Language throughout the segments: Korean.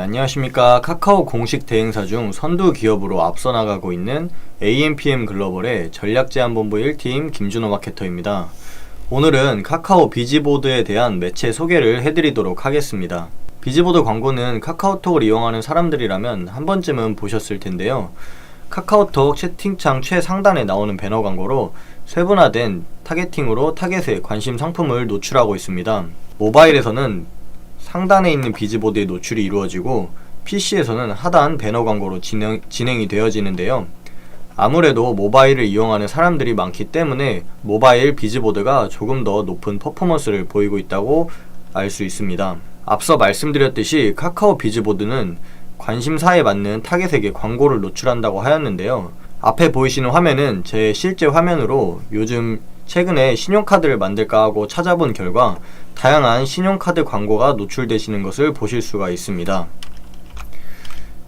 안녕하십니까. 카카오 공식 대행사 중 선두 기업으로 앞서 나가고 있는 AMPM 글로벌의 전략제안본부 1팀 김준호 마케터입니다. 오늘은 카카오 비지보드에 대한 매체 소개를 해드리도록 하겠습니다. 비지보드 광고는 카카오톡을 이용하는 사람들이라면 한 번쯤은 보셨을 텐데요. 카카오톡 채팅창 최상단에 나오는 배너 광고로 세분화된 타겟팅으로 타겟에 관심 상품을 노출하고 있습니다. 모바일에서는 상단에 있는 비즈보드의 노출이 이루어지고 PC에서는 하단 배너 광고로 진행, 진행이 되어지는데요. 아무래도 모바일을 이용하는 사람들이 많기 때문에 모바일 비즈보드가 조금 더 높은 퍼포먼스를 보이고 있다고 알 수 있습니다. 앞서 말씀드렸듯이 카카오 비즈보드는 관심사에 맞는 타겟에게 광고를 노출한다고 하였는데요. 앞에 보이시는 화면은 제 실제 화면으로 요즘 최근에 신용카드를 만들까 하고 찾아본 결과 다양한 신용카드 광고가 노출되시는 것을 보실 수가 있습니다.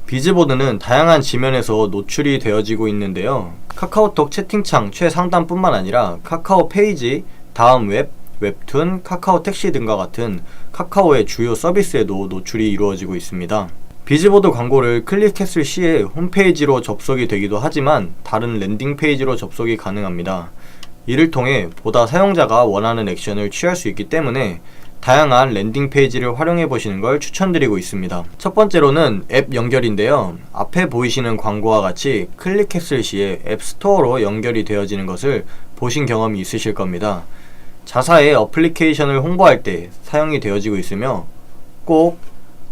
비즈보드는 다양한 지면에서 노출이 되어지고 있는데요. 카카오톡 채팅창 최상단뿐만 아니라 카카오 페이지, 다음 웹, 웹툰, 카카오 택시 등과 같은 카카오의 주요 서비스에도 노출이 이루어지고 있습니다. 비즈보드 광고를 클릭했을 시에 홈페이지로 접속이 되기도 하지만 다른 랜딩 페이지로 접속이 가능합니다. 이를 통해 보다 사용자가 원하는 액션을 취할 수 있기 때문에 다양한 랜딩 페이지를 활용해 보시는 걸 추천드리고 있습니다. 첫 번째로는 앱 연결인데요. 앞에 보이시는 광고와 같이 클릭했을 시에 앱 스토어로 연결이 되어지는 것을 보신 경험이 있으실 겁니다. 자사의 어플리케이션을 홍보할 때 사용이 되어지고 있으며 꼭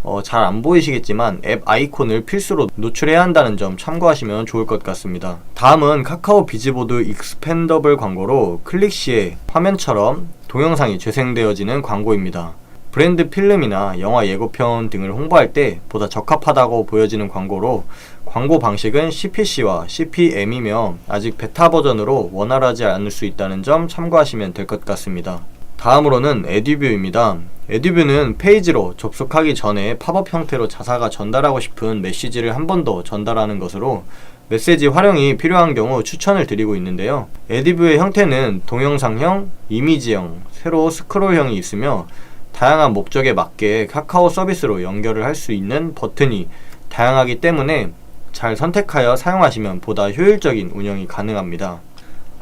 어, 잘 안 보이시겠지만 앱 아이콘을 필수로 노출해야 한다는 점 참고하시면 좋을 것 같습니다. 다음은 카카오 비즈보드 익스펜더블 광고로 클릭 시에 화면처럼 동영상이 재생되어지는 광고입니다. 브랜드 필름이나 영화 예고편 등을 홍보할 때 보다 적합하다고 보여지는 광고로 광고 방식은 CPC와 CPM이며 아직 베타 버전으로 원활하지 않을 수 있다는 점 참고하시면 될 것 같습니다. 다음으로는 에듀뷰입니다. 에듀뷰는 페이지로 접속하기 전에 팝업 형태로 자사가 전달하고 싶은 메시지를 한 번 더 전달하는 것으로 메시지 활용이 필요한 경우 추천을 드리고 있는데요. 에듀뷰의 형태는 동영상형, 이미지형, 세로 스크롤형이 있으며 다양한 목적에 맞게 카카오 서비스로 연결을 할 수 있는 버튼이 다양하기 때문에 잘 선택하여 사용하시면 보다 효율적인 운영이 가능합니다.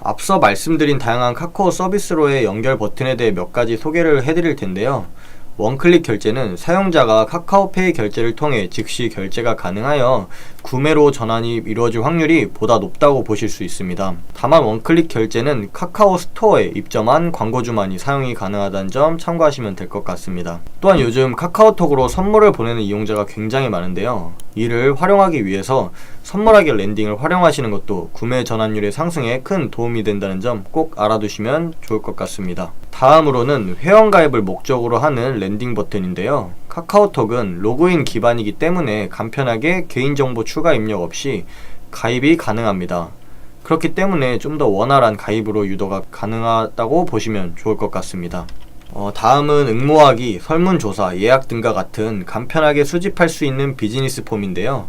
앞서 말씀드린 다양한 카카오 서비스로의 연결 버튼에 대해 몇 가지 소개를 해드릴 텐데요. 원클릭 결제는 사용자가 카카오페이 결제를 통해 즉시 결제가 가능하여 구매로 전환이 이루어질 확률이 보다 높다고 보실 수 있습니다. 다만 원클릭 결제는 카카오 스토어에 입점한 광고주만이 사용이 가능하다는 점 참고하시면 될 것 같습니다. 또한 요즘 카카오톡으로 선물을 보내는 이용자가 굉장히 많은데요. 이를 활용하기 위해서 선물하기 랜딩을 활용하시는 것도 구매 전환율의 상승에 큰 도움이 된다는 점 꼭 알아두시면 좋을 것 같습니다. 다음으로는 회원가입을 목적으로 하는 랜딩 버튼인데요. 카카오톡은 로그인 기반이기 때문에 간편하게 개인정보 추가 입력 없이 가입이 가능합니다. 그렇기 때문에 좀 더 원활한 가입으로 유도가 가능하다고 보시면 좋을 것 같습니다. 어, 다음은 응모하기, 설문조사, 예약 등과 같은 간편하게 수집할 수 있는 비즈니스 폼인데요.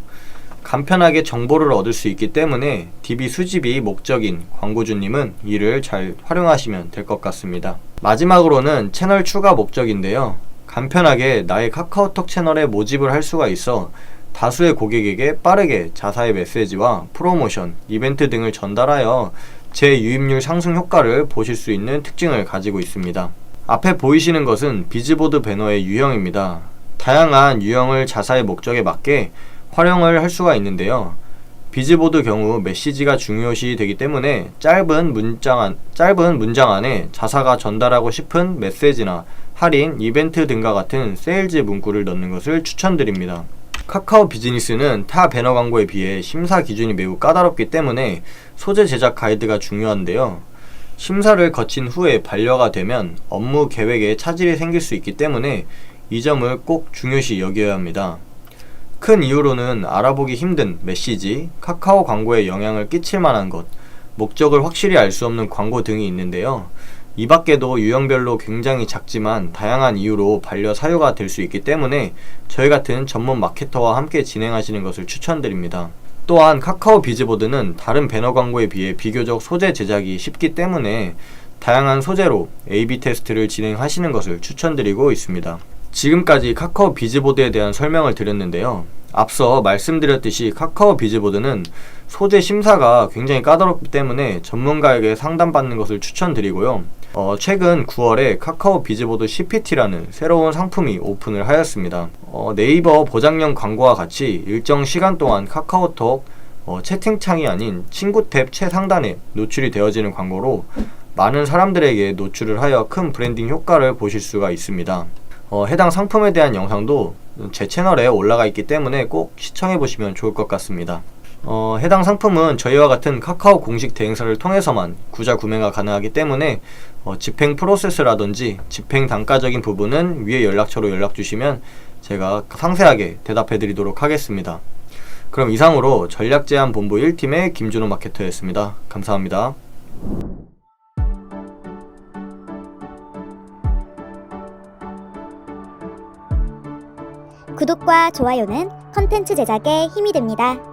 간편하게 정보를 얻을 수 있기 때문에 DB 수집이 목적인 광고주님은 이를 잘 활용하시면 될 것 같습니다. 마지막으로는 채널 추가 목적인데요. 간편하게 나의 카카오톡 채널에 모집을 할 수가 있어 다수의 고객에게 빠르게 자사의 메시지와 프로모션, 이벤트 등을 전달하여 제 유입률 상승 효과를 보실 수 있는 특징을 가지고 있습니다. 앞에 보이시는 것은 비즈보드 배너의 유형입니다. 다양한 유형을 자사의 목적에 맞게 활용을 할 수가 있는데요. 비즈보드 경우 메시지가 중요시 되기 때문에 짧은 문장 안, 짧은 문장 안에 자사가 전달하고 싶은 메시지나 할인, 이벤트 등과 같은 세일즈 문구를 넣는 것을 추천드립니다. 카카오 비즈니스는 타 배너 광고에 비해 심사 기준이 매우 까다롭기 때문에 소재 제작 가이드가 중요한데요. 심사를 거친 후에 반려가 되면 업무 계획에 차질이 생길 수 있기 때문에 이 점을 꼭 중요시 여겨야 합니다. 큰 이유로는 알아보기 힘든 메시지, 카카오 광고에 영향을 끼칠 만한 것, 목적을 확실히 알 수 없는 광고 등이 있는데요. 이 밖에도 유형별로 굉장히 작지만 다양한 이유로 반려 사유가 될 수 있기 때문에 저희 같은 전문 마케터와 함께 진행하시는 것을 추천드립니다. 또한 카카오 비즈보드는 다른 배너 광고에 비해 비교적 소재 제작이 쉽기 때문에 다양한 소재로 A-B 테스트를 진행하시는 것을 추천드리고 있습니다. 지금까지 카카오 비즈보드에 대한 설명을 드렸는데요. 앞서 말씀드렸듯이 카카오 비즈보드는 소재 심사가 굉장히 까다롭기 때문에 전문가에게 상담받는 것을 추천드리고요. 어, 최근 9월에 카카오 비즈보드 CPT라는 새로운 상품이 오픈을 하였습니다. 어, 네이버 보장형 광고와 같이 일정 시간 동안 카카오톡 어, 채팅창이 아닌 친구 탭 최상단에 노출이 되어지는 광고로 많은 사람들에게 노출을 하여 큰 브랜딩 효과를 보실 수가 있습니다. 어, 해당 상품에 대한 영상도 제 채널에 올라가 있기 때문에 꼭 시청해 보시면 좋을 것 같습니다. 어, 해당 상품은 저희와 같은 카카오 공식 대행사를 통해서만 구자 구매가 가능하기 때문에 어, 집행 프로세스라든지 집행 단가적인 부분은 위에 연락처로 연락 주시면 제가 상세하게 대답해 드리도록 하겠습니다. 그럼 이상으로 전략제한본부 1팀의 김준호 마케터였습니다. 감사합니다. 구독과 좋아요는 컨텐츠 제작에 힘이 됩니다.